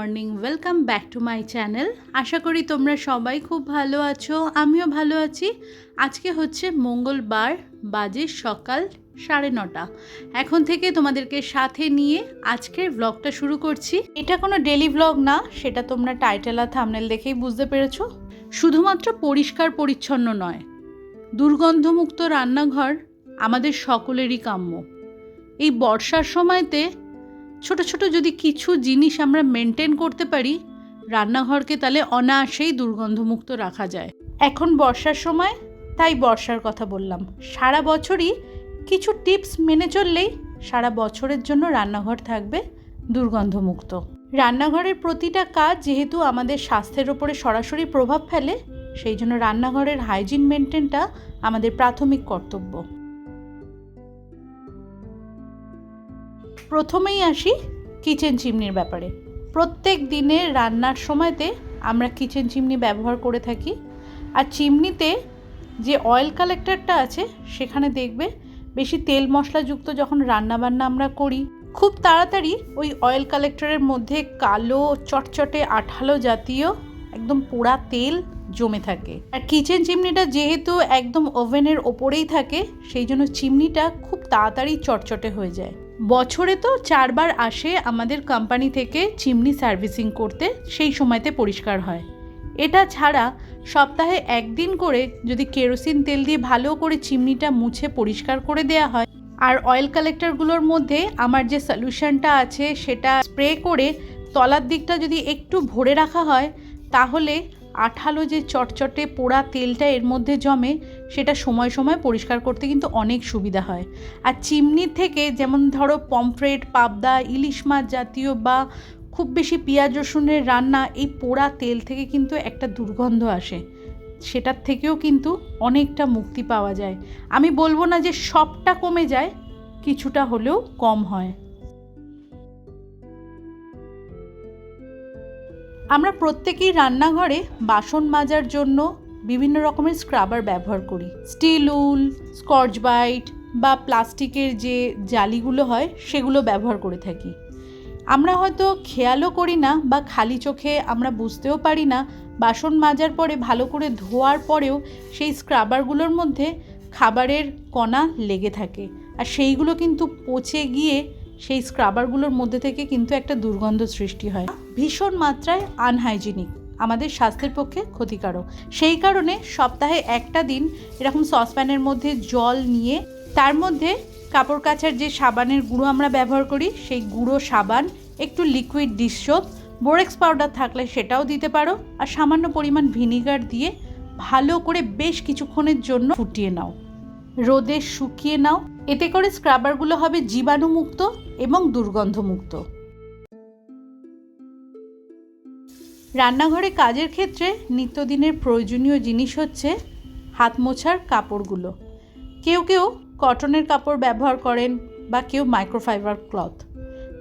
Morning welcome back to my channel আশা করি তোমরা সবাই খুব ভালো আছো, আমিও ভালো আছি। আজকে হচ্ছে মঙ্গলবার, বাজে সকাল সাড়ে নটা। এখন থেকে তোমাদেরকে সাথে নিয়ে আজকের ব্লগটা শুরু করছি। এটা কোনো ডেলি ব্লগ না, সেটা তোমরা টাইটেল আর থামনেল দেখেই বুঝতে পেরেছ। শুধুমাত্র পরিষ্কার পরিচ্ছন্ন নয়, দুর্গন্ধমুক্ত রান্নাঘর আমাদের সকলেরই কাম্য। এই বর্ষার সময়তে ছোট ছোট যদি কিছু জিনিস আমরা মেনটেন করতে পারি, রান্নাঘরকে তাহলে অনায়াসেই দুর্গন্ধমুক্ত রাখা যায়। এখন বর্ষার সময়, তাই বর্ষার কথা বললাম। সারা বছরই কিছু টিপস মেনে চললেই সারা বছরের জন্য রান্নাঘর থাকবে দুর্গন্ধমুক্ত। রান্নাঘরের প্রতিটা কাজ যেহেতু আমাদের স্বাস্থ্যের ওপরে সরাসরি প্রভাব ফেলে, সেই জন্য রান্নাঘরের হাইজিন মেনটেনটা আমাদের প্রাথমিক কর্তব্য। প্রথমেই আসি কিচেন চিমনির ব্যাপারে। প্রত্যেক দিনের রান্নার সময়তে আমরা কিচেন চিমনি ব্যবহার করে থাকি। আর চিমনিতে যে অয়েল কালেক্টরটা আছে, সেখানে দেখবে বেশি তেল মশলাযুক্ত যখন রান্নাবান্না আমরা করি, খুব তাড়াতাড়ি ওই অয়েল কালেক্টরের মধ্যে কালো, চটচটে, আঠালো জাতীয় একদম পোড়া তেল জমে থাকে। আর কিচেন চিমনিটা যেহেতু একদম ওভেনের ওপরেই থাকে, সেই জন্য চিমনিটা খুব তাড়াতাড়ি চটচটে হয়ে যায়। বছরে তো চারবার আসে আমাদের কোম্পানি থেকে চিমনি সার্ভিসিং করতে, সেই সময়তে পরিষ্কার হয়। এটা ছাড়া সপ্তাহে একদিন করে যদি কেরোসিন তেল দিয়ে ভালো করে চিমনিটা মুছে পরিষ্কার করে দেওয়া হয়, আর অয়েল কালেক্টরগুলোর মধ্যে আমার যে সলিউশনটা আছে সেটা স্প্রে করে তলার দিকটা যদি একটু ভরে রাখা হয়, তাহলে আঠালো যে চটচটে পোড়া তেলটা এর মধ্যে জমে, সেটা সময় সময় পরিষ্কার করতে কিন্তু অনেক সুবিধা হয়। আর চিমনির থেকে যেমন ধরো পমফ্রেট, পাবদা, ইলিশ মাছ জাতীয় বা খুব বেশি পেঁয়াজ রসুনের রান্না, এই পোড়া তেল থেকে কিন্তু একটা দুর্গন্ধ আসে। সেটার থেকেও কিন্তু অনেকটা মুক্তি পাওয়া যায়। আমি বলব না যে সবটা কমে যায়, কিছুটা হলেও কম হয়। আমরা প্রত্যেকেই রান্নাঘরে বাসন মাজার জন্য বিভিন্ন রকমের স্ক্রাবার ব্যবহার করি। স্টিল উল স্কচ বাইট বা প্লাস্টিকের যে জালিগুলো হয়, সেগুলো ব্যবহার করে থাকি। আমরা হয়তো খেয়ালও করি না বা খালি চোখে আমরা বুঝতেও পারি না, বাসন মাজার পরে ভালো করে ধোয়ার পরেও সেই স্ক্রাবারগুলোর মধ্যে খাবারের কণা লেগে থাকে। আর সেইগুলো কিন্তু পচে গিয়ে সেই স্ক্রাবারগুলোর মধ্যে থেকে কিন্তু একটা দুর্গন্ধ সৃষ্টি হয়। ভীষণ মাত্রায় আনহাইজিনিক আমাদের স্বাস্থ্যের পক্ষে ক্ষতিকারক। সেই কারণে সপ্তাহে একটা দিন এরকম সসপ্যানের মধ্যে জল নিয়ে, তার মধ্যে কাপড় কাচার যে সাবানের গুঁড়ো আমরা ব্যবহার করি, সেই গুঁড়ো সাবান, একটু liquid dish soap borax powder থাকলে সেটাও দিতে পারো, আর সামান্য পরিমাণ ভিনিগার দিয়ে ভালো করে বেশ কিছুক্ষণের জন্য ফুটিয়ে নাও। রোদে শুকিয়ে নাও। এতে করে স্ক্রাবারগুলো হবে জীবাণুমুক্ত এবং দুর্গন্ধমুক্ত। রান্নাঘরে কাজের ক্ষেত্রে নিত্যদিনের প্রয়োজনীয় জিনিস হচ্ছে হাত মোছার কাপড়গুলো। কেউ কেউ কটনের কাপড় ব্যবহার করেন বা কেউ মাইক্রোফাইবার ক্লথ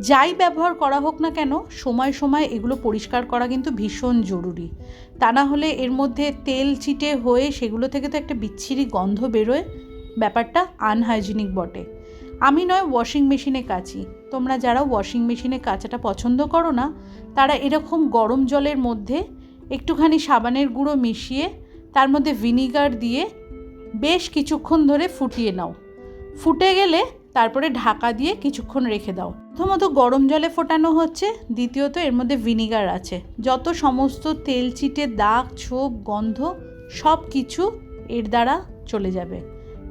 যাই ব্যবহার করা হোক না কেন, সময় সময় এগুলো পরিষ্কার করা কিন্তু ভীষণ জরুরি। তা না হলে এর মধ্যে তেল চিটে হয়ে সেগুলো থেকে তো একটা বিচ্ছিরি গন্ধ বেরোয়। ব্যাপারটা আনহাইজিনিক বটে। আমি নয় ওয়াশিং মেশিনে কাচি। তোমরা যারা ওয়াশিং মেশিনে কাচাটা পছন্দ করো না, তারা এরকম গরম জলের মধ্যে একটুখানি সাবানের গুঁড়ো মিশিয়ে, তার মধ্যে ভিনিগার দিয়ে বেশ কিছুক্ষণ ধরে ফুটিয়ে নাও। ফুটে গেলে তারপরে ঢাকা দিয়ে কিছুক্ষণ রেখে দাও। প্রথমত গরম জলে ফোটানো হচ্ছে, দ্বিতীয়ত এর মধ্যে ভিনিগার আছে। যত সমস্ত তেল, চিটে, দাগ, ছোপ, গন্ধ সব কিছু এর দ্বারা চলে যাবে।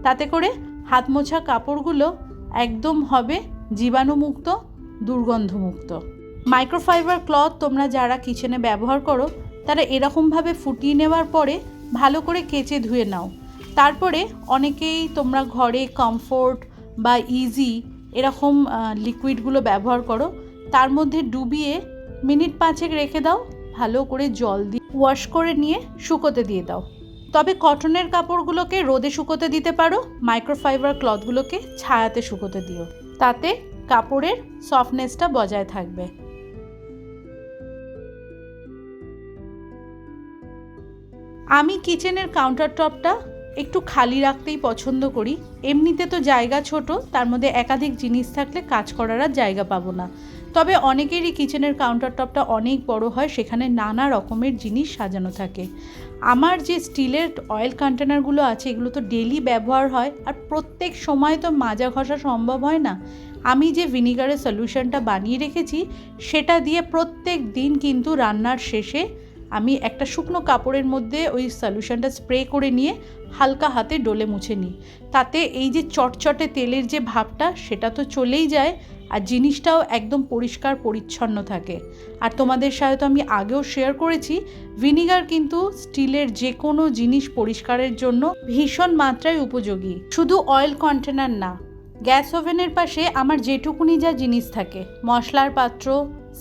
তাতে করে হাত মোছা কাপড়গুলো একদম হবে জীবাণুমুক্ত, দুর্গন্ধমুক্ত। মাইক্রোফাইবার ক্লথ তোমরা যারা কিচেনে ব্যবহার করো, তারা এরকমভাবে ফুটিয়ে নেওয়ার পরে ভালো করে কেচে ধুয়ে নাও। তারপরে অনেকেই তোমরা ঘরে কমফোর্ট বা ইজি এরকম লিকুইডগুলো ব্যবহার করো, তার মধ্যে ডুবিয়ে মিনিট পাঁচেক রেখে দাও, ভালো করে জল দিয়ে ওয়াশ করে নিয়ে শুকোতে দিয়ে দাও। তবে কটনের কাপড়গুলোকে রোদে শুকোতে দিতে পারো মাইক্রোফাইবার ক্লথগুলোকে ছায়াতে শুকোতে দিও। তাতে কাপড়ের সফটনেসটা বজায় থাকবে। আমি কিচেনের কাউন্টার টপটা একটু খালি রাখতেই পছন্দ করি। এমনিতে তো জায়গা ছোট, তার মধ্যে একাধিক জিনিস থাকলে কাজ করার আর জায়গা পাবো না। তবে অনেকেরই কিচেনের কাউন্টার টপটা অনেক বড় হয়, সেখানে নানা রকমের জিনিস সাজানো থাকে। আমার যে স্টিলের অয়েল কন্টেনারগুলো আছে, এগুলো তো ডেলি ব্যবহার হয়, আর প্রত্যেক সময় তো মাজা ঘষা সম্ভব হয় না। আমি যে ভিনিগারের সলিউশনটা বানিয়ে রেখেছি, সেটা দিয়ে প্রত্যেক দিন কিন্তু রান্নার শেষে আমি একটা শুকনো কাপড়ের মধ্যে ওই সলিউশনটা স্প্রে করে নিয়ে হালকা হাতে ডলে মুছে নিই। তাতে এই যে চটচটে তেলের যে ভাবটা, সেটা তো চলেই যায়। আর জিনিসটাও একদম পরিষ্কার, পরিচ্ছন্ন থাকে। আর তোমাদের সাথে তো আমি আগেও শেয়ার করেছি ভিনিগার কিন্তু স্টিলের যে কোনো জিনিস পরিষ্কারের জন্য ভীষণ মাত্রায় উপযোগী। শুধু অয়েল কন্টেনার না গ্যাস ওভেনের পাশে আমার যেটুকুনি যা জিনিস থাকে, মশলার পাত্র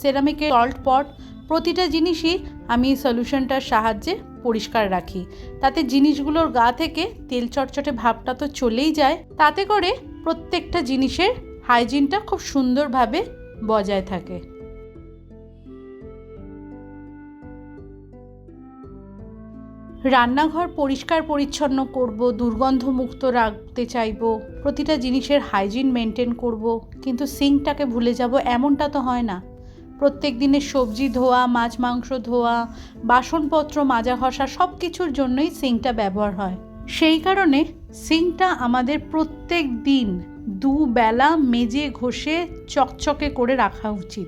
সেরামিকের সল্ট পট প্রতিটা জিনিসই আমি সলিউশনটার সাহায্যে পরিষ্কার রাখি। তাতে জিনিসগুলোর গা থেকে তেল চটচটে ভাবটা তো চলেই যায়। তাতে করে প্রত্যেকটা জিনিসের হাইজিনটা খুব সুন্দরভাবে বজায় থাকে। রান্নাঘর পরিষ্কার পরিচ্ছন্ন করব, দুর্গন্ধমুক্ত রাখতে চাইব, প্রতিটা জিনিসের হাইজিন মেনটেন করব, কিন্তু সিঙ্কটাকে ভুলে যাব এমনটা তো হয় না। প্রত্যেক দিনের সবজি ধোয়া, মাছ মাংস ধোয়া, বাসনপত্র মাজা ঘষা সব কিছুর জন্যই সিঙ্কটা ব্যবহার হয়। সেই কারণে সিঙ্কটা আমাদের প্রত্যেক দিন দুবেলা মেজে ঘষে চকচকে করে রাখা উচিত।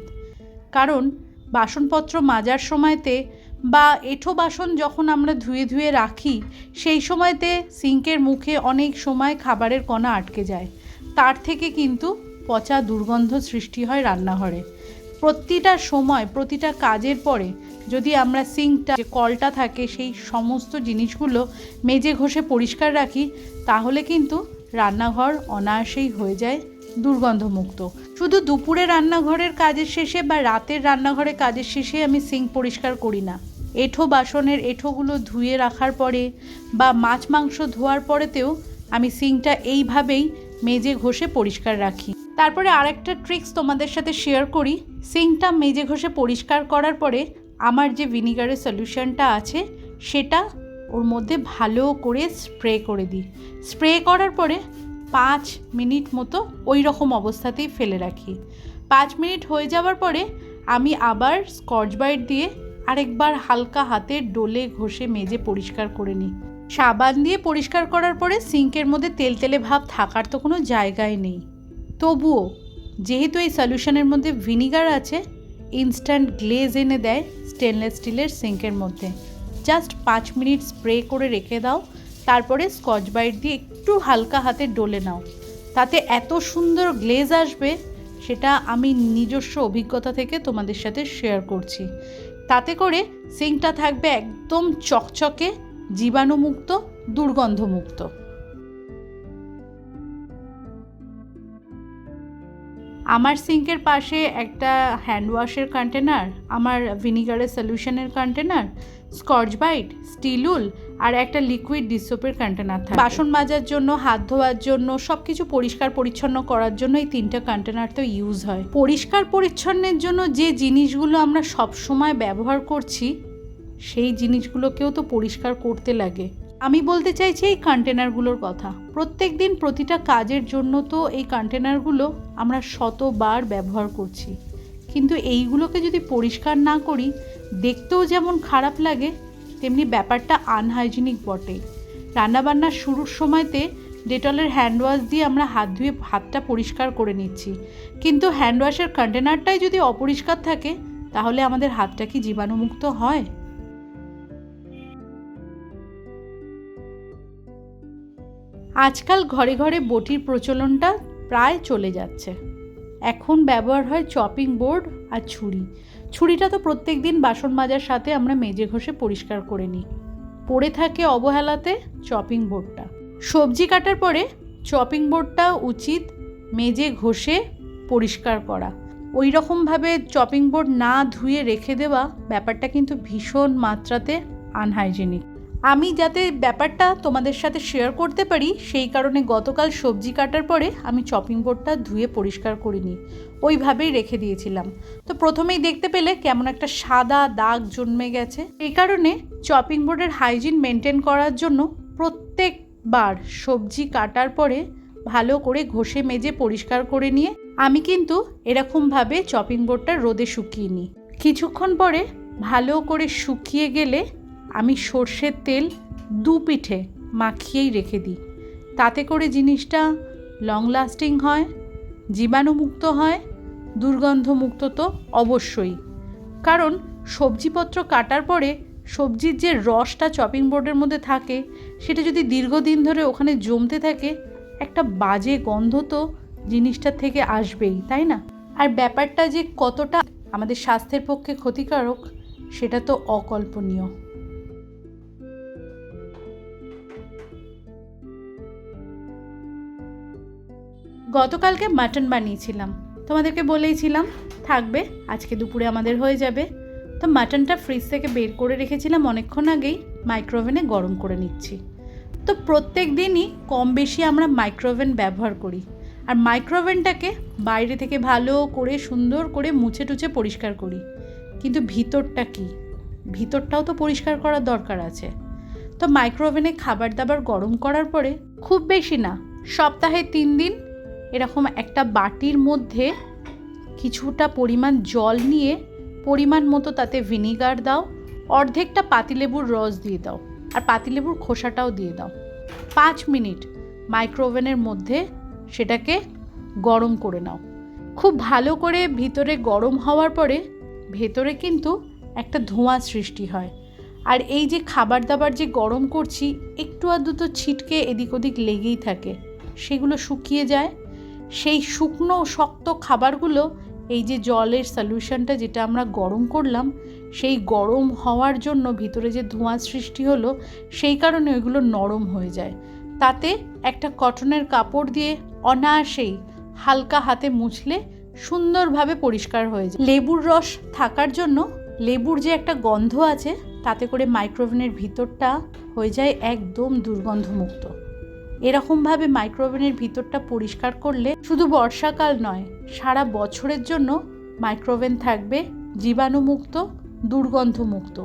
কারণ বাসনপত্র মাজার সময়তে বা এঁঠো বাসন যখন আমরা ধুয়ে ধুয়ে রাখি, সেই সময়তে সিঙ্কের মুখে অনেক সময় খাবারের কণা আটকে যায়। তার থেকে কিন্তু পচা দুর্গন্ধ সৃষ্টি হয় রান্নাঘরে। প্রতিটা সময়, প্রতিটা কাজের পরে যদি আমরা সিঙ্কটা, যে কলটা থাকে, সেই সমস্ত জিনিসগুলো মেজে ঘষে পরিষ্কার রাখি, তাহলে কিন্তু রান্নাঘর অনায়াসেই হয়ে যায় দুর্গন্ধমুক্ত। শুধু দুপুরে রান্নাঘরের কাজের শেষে বা রাতের রান্নাঘরে কাজের শেষে আমি সিঙ্ক পরিষ্কার করি না। এঁঠো বাসনের এঁঠোগুলো ধুয়ে রাখার পরে বা মাছ মাংস ধোয়ার পরেতেও আমি সিঙ্কটা এইভাবেই মেজে ঘষে পরিষ্কার রাখি। তারপরে আরেকটা ট্রিক্স তোমাদের সাথে শেয়ার করি। সিঙ্কটা মেজে ঘষে পরিষ্কার করার পরে আমার যে ভিনিগারের সলিউশনটা আছে, সেটা ওর মধ্যে ভালো করে স্প্রে করে দিই। স্প্রে করার পরে পাঁচ মিনিট মতো ওই রকম অবস্থাতেই ফেলে রাখি। পাঁচ মিনিট হয়ে যাওয়ার পরে আমি আবার স্কচ ব্রাইট দিয়ে আরেকবার হালকা হাতে ডোলে ঘষে মেজে পরিষ্কার করে নিই। সাবান দিয়ে পরিষ্কার করার পরে সিঙ্কের মধ্যে তেল তেলে ভাব থাকার তো কোনো জায়গায় নেই। তবুও যেহেতু এই সলিউশনের মধ্যে ভিনিগার আছে ইনস্ট্যান্ট গ্লেজ এনে দেয় স্টেনলেস স্টিলের সিঙ্কের মধ্যে। জাস্ট পাঁচ মিনিট স্প্রে করে রেখে দাও। তারপরে স্কচ ব্রাইট দিয়ে একটু হালকা হাতে ডলে নাও। তাতে এত সুন্দর গ্লেজ আসবে, সেটা আমি নিজস্ব অভিজ্ঞতা থেকে তোমাদের সাথে শেয়ার করছি। তাতে করে সিঙ্কটা থাকবে একদম চকচকে, জীবাণুমুক্ত, দুর্গন্ধমুক্ত। আমার সিঙ্কের পাশে একটা হ্যান্ড ওয়াশের কন্টেনার আমার ভিনিগারের সলিউশনের container Scotch Brite steel wool আর একটা লিকুইড ডিসোপের কন্টেনার থাকে। বাসন মাজার জন্য, হাত ধোয়ার জন্য সব কিছু পরিষ্কার পরিচ্ছন্ন করার জন্য এই তিনটা কন্টেনার তো ইউজ হয়। পরিষ্কার পরিচ্ছন্নের জন্য যে জিনিসগুলো আমরা সব সময় ব্যবহার করছি, সেই জিনিসগুলোকেও তো পরিষ্কার করতে লাগে। আমি বলতে চাইছি এই কন্টেনারগুলোর কথা। প্রত্যেক দিন প্রতিটা কাজের জন্য তো এই কন্টেনারগুলো আমরা শতবার ব্যবহার করছি। কিন্তু এইগুলোকে যদি পরিষ্কার না করি, দেখতেও যেমন খারাপ লাগে, তেমনি ব্যাপারটা আনহাইজিনিক বটে রান্নাবান্নার শুরুর সময়তে ডেটলের হ্যান্ড ওয়াশ দিয়ে আমরা হাত ধুয়ে হাতটা পরিষ্কার করে নিচ্ছি। কিন্তু হ্যান্ড ওয়াশের কন্টেনারটাই যদি অপরিষ্কার থাকে, তাহলে আমাদের হাতটা কি জীবাণুমুক্ত হয়? আজকাল ঘরে ঘরে বটির প্রচলনটা প্রায় চলে যাচ্ছে। এখন ব্যবহার হয় চপিং বোর্ড আর ছুরি। ছুরিটা তো প্রত্যেক দিন বাসন মাজার সাথে আমরা মেজে ঘষে পরিষ্কার করে নিই। পড়ে থাকে অবহেলাতে চপিং বোর্ডটা সবজি কাটার পরে চপিং বোর্ডটা উচিত মেজে ঘষে পরিষ্কার করা। ওই রকমভাবে চপিং বোর্ড না ধুয়ে রেখে দেওয়া ব্যাপারটা কিন্তু ভীষণ মাত্রাতে আনহাইজেনিক আমি যাতে ব্যাপারটা তোমাদের সাথে শেয়ার করতে পারি, সেই কারণে গতকাল সবজি কাটার পরে আমি চপিং বোর্ডটা ধুয়ে পরিষ্কার করিনি ওইভাবেই রেখে দিয়েছিলাম। তো প্রথমেই দেখতে পেলে কেমন একটা সাদা দাগ জন্মে গেছে। এই কারণে চপিং বোর্ডের হাইজিন মেনটেন করার জন্য প্রত্যেকবার সবজি কাটার পরে ভালো করে ঘষে মেজে পরিষ্কার করে নিয়ে আমি কিন্তু এরকমভাবে চপিং বোর্ডটা রোদে শুকিয়ে নিই। কিছুক্ষণ পরে ভালো করে শুকিয়ে গেলে আমি সর্ষের তেল দু পিঠে মাখিয়েই রেখে দিই। তাতে করে জিনিসটা লং লাস্টিং হয়, জীবাণুমুক্ত হয়, দুর্গন্ধমুক্ত তো অবশ্যই। কারণ সবজিপত্র কাটার পরে সবজির যে রসটা চপিং বোর্ডের মধ্যে থাকে, সেটা যদি দীর্ঘদিন ধরে ওখানে জমতে থাকে, একটা বাজে গন্ধ তো জিনিসটার থেকে আসবেই, তাই না? আর ব্যাপারটা যে কতটা আমাদের স্বাস্থ্যের পক্ষে ক্ষতিকারক, সেটা তো অকল্পনীয়। গতকালকে মাটন বানিয়েছিলাম। তোমাদেরকে বলেইছিলাম, থাকবে, আজকে দুপুরে আমাদের হয়ে যাবে। তো মাটনটা ফ্রিজ থেকে বের করে রেখেছিলাম অনেকক্ষণ আগেই মাইক্রোওভেনে গরম করে নিচ্ছি। তো প্রত্যেক দিনই কম বেশি আমরা মাইক্রোওভেন ব্যবহার করি। আর মাইক্রোওভেনটাকে বাইরে থেকে ভালো করে, সুন্দর করে মুছে টুছে পরিষ্কার করি। কিন্তু ভিতরটা কি? ভিতরটাও তো পরিষ্কার করার দরকার আছে। তো মাইক্রোওভেনে খাবার দাবার গরম করার পরে খুব বেশি না, সপ্তাহে তিন দিন এরকম একটা বাটির মধ্যে কিছুটা পরিমাণ জল নিয়ে পরিমাণ মতো তাতে ভিনিগার দাও, অর্ধেকটা পাতিলেবুর রস দিয়ে দাও আর পাতিলেবুর খোসাটাও দিয়ে দাও। পাঁচ মিনিট মাইক্রোওভেনের মধ্যে সেটাকে গরম করে নাও। খুব ভালো করে ভিতরে গরম হওয়ার পরে ভেতরে কিন্তু একটা ধোঁয়া সৃষ্টি হয়। আর এই যে খাবার দাবার যে গরম করছি, একটু আধটু তো ছিটকে এদিক ওদিক লেগেই থাকে। সেগুলো শুকিয়ে যায় সেই শুকনো শক্ত খাবারগুলো, এই যে জলের সলিউশনটা যেটা আমরা গরম করলাম, সেই গরম হওয়ার জন্য ভিতরে যে ধোঁয়া সৃষ্টি হলো, সেই কারণে ওইগুলো নরম হয়ে যায়। তাতে একটা কটনের কাপড় দিয়ে অনায়াসেই হালকা হাতে মুছলে সুন্দরভাবে পরিষ্কার হয়ে যায়। লেবুর রস থাকার জন্য লেবুর যে একটা গন্ধ আছে, তাতে করে মাইক্রোওভেনের ভিতরটা হয়ে যায় একদম দুর্গন্ধমুক্ত। এরকমভাবে মাইক্রোওভেনের ভিতরটা পরিষ্কার করলে শুধু বর্ষাকাল নয়, সারা বছরের জন্য মাইক্রোওভেন থাকবে জীবাণুমুক্ত, দুর্গন্ধমুক্ত।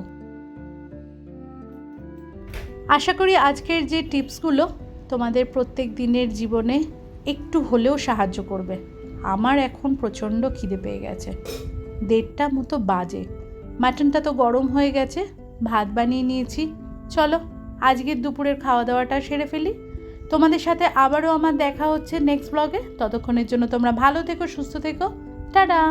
আশা করি আজকের যে টিপসগুলো তোমাদের প্রত্যেক দিনের জীবনে একটু হলেও সাহায্য করবে। আমার এখন প্রচণ্ড খিদে পেয়ে গেছে। দেড়টা মতো বাজে। মাটনটা তো গরম হয়ে গেছে। ভাত বানিয়ে নিয়েছি। চলো, আজকের দুপুরের খাওয়া দাওয়াটা সেরে ফেলি। তোমাদের সাথে আবারও আমার দেখা হচ্ছে নেক্সট ব্লগে ততক্ষণের জন্য তোমরা ভালো থেকো, সুস্থ থেকো। টাটা!